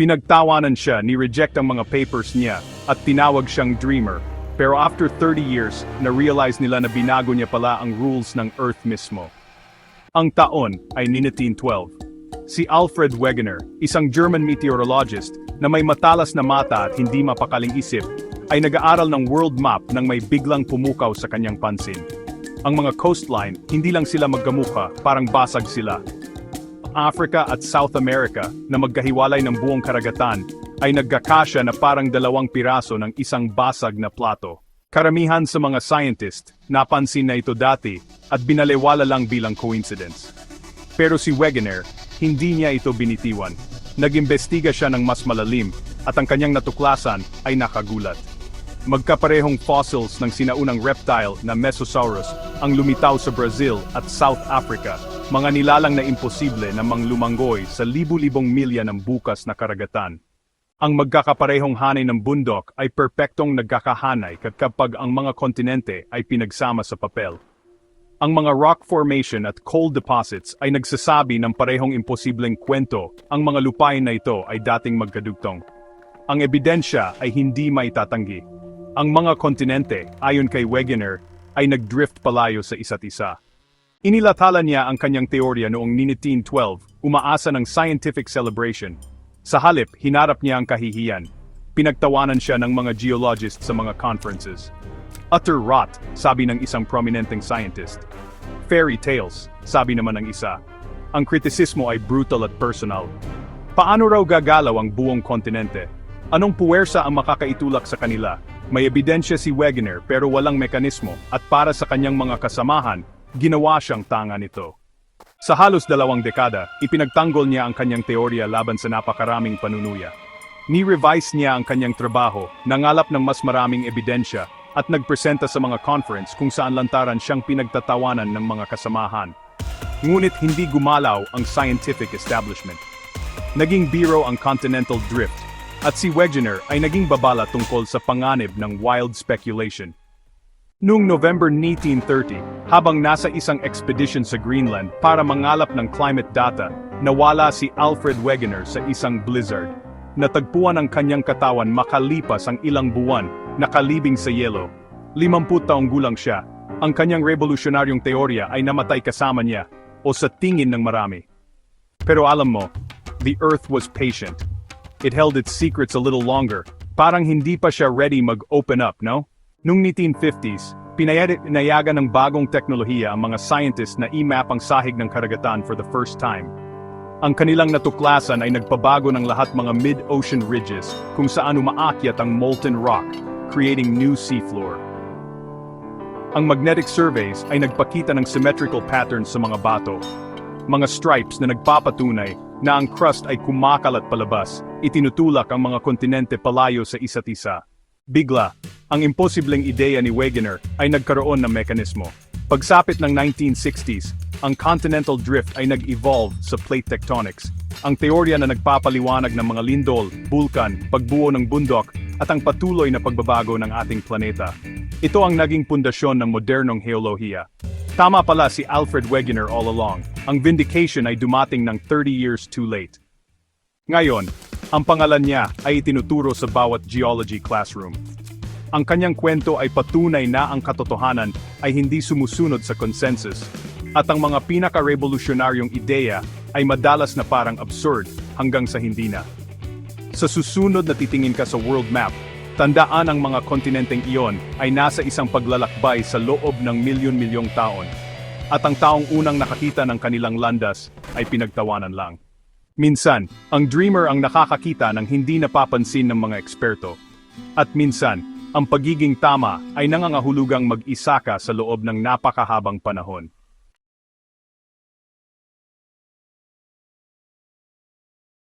Pinagtawanan siya ni reject ang mga papers niya at tinawag siyang dreamer. Pero after 30 years, na-realize nila na binago niya pala ang rules ng Earth mismo. Ang taon ay 1912. Si Alfred Wegener, isang German meteorologist na may matalas na mata at hindi mapakaling isip, ay nag-aaral ng world map nang may biglang pumukaw sa kanyang pansin. Ang mga coastline, hindi lang sila magkamukha, parang basag sila. Africa at South America na magkahiwalay ng buong karagatan ay nagkakasya na parang dalawang piraso ng isang basag na plato. Karamihan sa mga scientist, napansin na ito dati at binalewala lang bilang coincidence. Pero si Wegener, hindi niya ito binitiwan. Nag-imbestiga siya ng mas malalim at ang kanyang natuklasan ay nakagulat. Magkaparehong fossils ng sinaunang reptile na Mesosaurus ang lumitaw sa Brazil at South Africa, mga nilalang na imposible na manglumanggoy sa libu-libong milya ng bukas na karagatan. Ang magkakaparehong hanay ng bundok ay perpektong nagkakahanay kapag ang mga kontinente ay pinagsama sa papel. Ang mga rock formation at coal deposits ay nagsasabi ng parehong imposibleng kwento, ang mga lupain na ito ay dating magkadugtong. Ang ebidensya ay hindi maitatanggi. Ang mga kontinente, ayon kay Wegener, ay nagdrift palayo sa isa't isa. Inilathala niya ang kanyang teorya noong 1912, umaasa ng scientific celebration. Sa halip, hinarap niya ang kahihiyan. Pinagtawanan siya ng mga geologists sa mga conferences. Utter rot, sabi ng isang prominenteng scientist. Fairy tales, sabi naman ng isa. Ang kritisismo ay brutal at personal. Paano raw gagalaw ang buong kontinente? Anong puwersa ang makakaitulak sa kanila? May ebidensya si Wegener pero walang mekanismo at para sa kanyang mga kasamahan, ginawa siyang tanga nito. Sa halos dalawang dekada, ipinagtanggol niya ang kanyang teorya laban sa napakaraming panunuya. Ni-revise niya ang kanyang trabaho, nangalap ng mas maraming ebidensya, at nagpresenta sa mga conference kung saan lantaran siyang pinagtatawanan ng mga kasamahan. Ngunit hindi gumalaw ang scientific establishment. Naging biro ang continental drift, at si Wegener ay naging babala tungkol sa panganib ng wild speculation. Noong November 1930, habang nasa isang expedition sa Greenland para mangalap ng climate data, nawala si Alfred Wegener sa isang blizzard. Natagpuan ang kanyang katawan makalipas ang ilang buwan, nakalibing sa yelo. 50 taong gulang siya. Ang kanyang revolusyonaryong teorya ay namatay kasama niya, o sa tingin ng marami. Pero alam mo, the Earth was patient. It held its secrets a little longer. Parang hindi pa siya ready mag-open up, no? Noong 1950s, pinayad- pinayagan ng bagong teknolohiya ang mga scientists na i-map ang sahig ng karagatan for the first time. Ang kanilang natuklasan ay nagpabago ng lahat mga mid-ocean ridges kung saan umaakyat ang molten rock, creating new seafloor. Ang magnetic surveys ay nagpakita ng symmetrical patterns sa mga bato, mga stripes na nagpapatunay na ang crust ay kumakalat palabas, itinutulak ang mga kontinente palayo sa isa't isa. Bigla, ang imposibleng ideya ni Wegener ay nagkaroon ng mekanismo. Pagsapit ng 1960s, ang continental drift ay nag-evolve sa plate tectonics. Ang teorya na nagpapaliwanag ng mga lindol, bulkan, pagbuo ng bundok, at ang patuloy na pagbabago ng ating planeta. Ito ang naging pundasyon ng modernong geolohiya. Tama pala si Alfred Wegener all along. Ang vindication ay dumating ng 30 years too late. Ngayon, ang pangalan niya ay itinuturo sa bawat geology classroom. Ang kanyang kwento ay patunay na ang katotohanan ay hindi sumusunod sa consensus, at ang mga pinaka-revolusyonaryong ideya ay madalas na parang absurd hanggang sa hindi na. Sa susunod na titingin ka sa world map, tandaan ang mga kontinenteng iyon ay nasa isang paglalakbay sa loob ng milyon-milyong taon. At ang taong unang nakakita ng kanilang landas ay pinagtawanan lang. Minsan, ang dreamer ang nakakakita ng hindi napapansin ng mga eksperto. At minsan, ang pagiging tama ay nangangahulugang mag-isa ka sa loob ng napakahabang panahon.